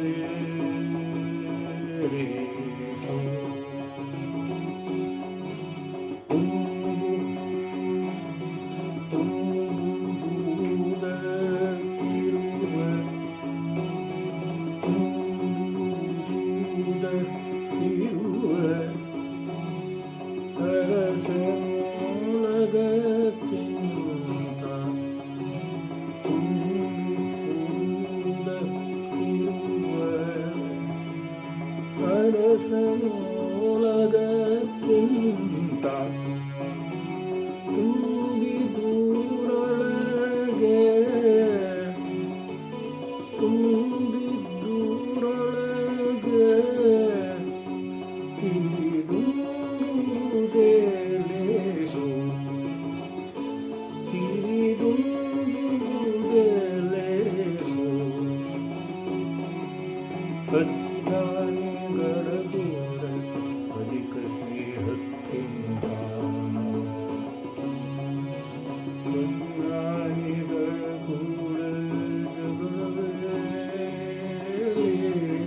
Hare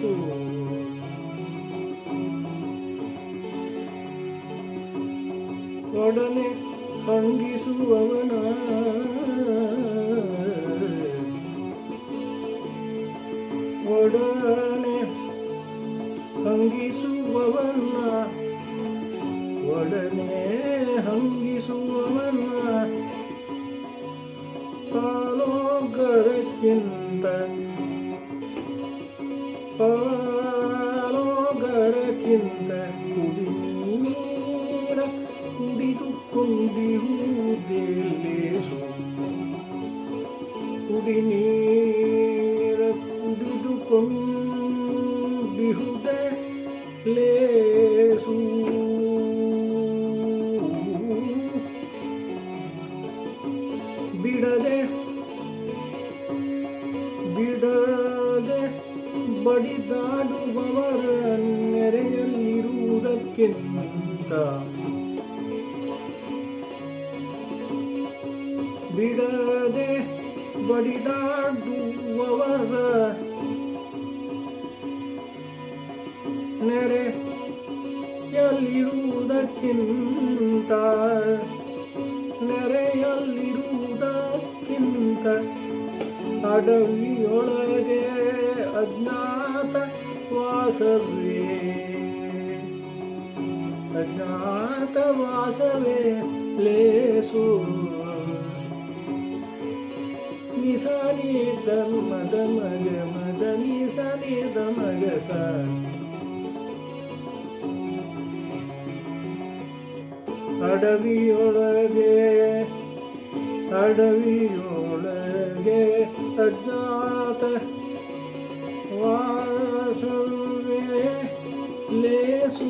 ಲೇಸು. ಒಡನೆ ಹಂಗಿಸುವವನ ಒಡನೆ ಕುಡಿದು ಕೊಂಡಿರುವುದೇ ಲೇಸು ಕುಡಿ ನೀರ ಕುಡಿದು ಕೊಂಡಿಹುದೇ ಲೇಸು ಬಿಡದೆ ಬಿಡದೆ ಬಡಿದಾಡುವವರ ನೆರೆಯಲ್ಲಿರುವುದಕ್ಕಿಂತ ಬಿಡದೆ ಬಡಿದಾಡುವವರ ನೆರೆಯಲ್ಲಿರುವುದಕ್ಕಿಂತ ನೆರೆಯಲ್ಲಿರುವುದಕ್ಕಿಂತ ಅಡವಿಯೊಳಗೆ ಅಜ್ಞಾತ ವಾಸವೇ ಅಜ್ಞಾತ ವಾಸವೇ ಲೇಸು ನಿಸಾನಿ ಮದ ಮಗ ಮದ ನಿಸಾನಿ ಮಗ ಸ ಅಡವಿಯೊಳಗೆ ಅಡವಿಯೊಳಗೆ ಅಜ್ಞಾತ ವಾಸವೇ ಲೇಸು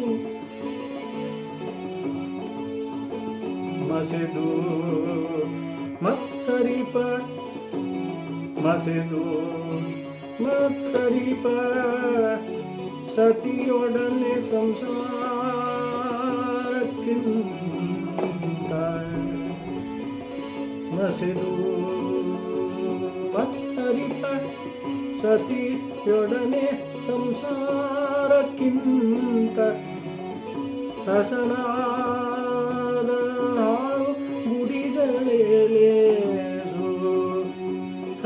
ಮಸೆದು ಮತ್ಸರಿಪ ಮಸೆದು ಮತ್ಸರಿಪ ಸತಿಯೊಡನೆ ಸಂಸಾರಕ್ಕಿಂತ ಮಸೆದು ಮತ್ಸರಿಪ ಸತಿಯೊಡನೆ ಸಂಸಾರಕ್ಕಿಂತ ಹಸನಾದ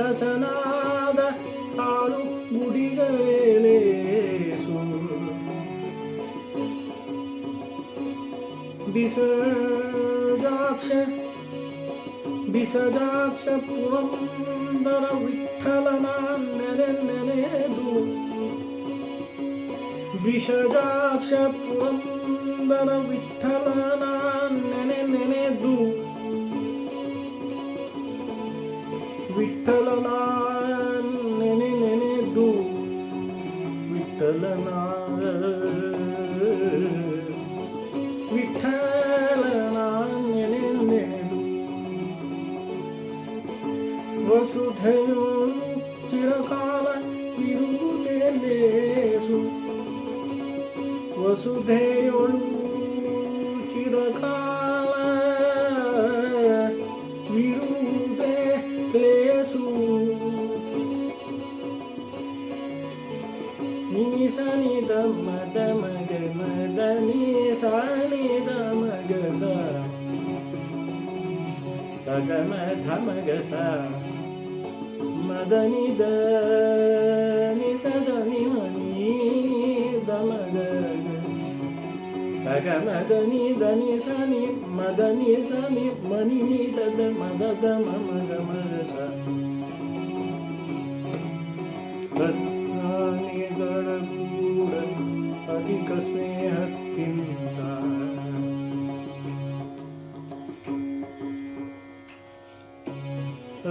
ഹസനാദ താളുപുടികളേലേസു വിസജാക്ഷ വിസജാക്ഷ പുരന്തര വിട്ടലനാന്നരന്നനേതു വിഷജാക്ഷ പുരന്തര വിട്ടലനാ ವಿಠಲನ ನೆನೆ ನೆನೆದು ವಿಠಲನ ವಿಠಲನ ನೆನೆ ನೆನೆದು ವಸುಧೆಯು ಚಿರಕಾಲ ಇರುವುದೇ ಲೇಸು ವಸುಧೆಯೊಳು மத மக மத நீ சாணி தமக சா சகம தமக சா மதனி த நீ சதனி மணி தமக ಸಗ ಮದನಿ ಧನಿ ಸನಿ ಮದನಿ ಸನಿ ಮನಿ ನಿ ದದ ಮದ ದ ಮಮ ಗ ಮದ ಸ ರತ್ನಾನಿ ಗಣಪ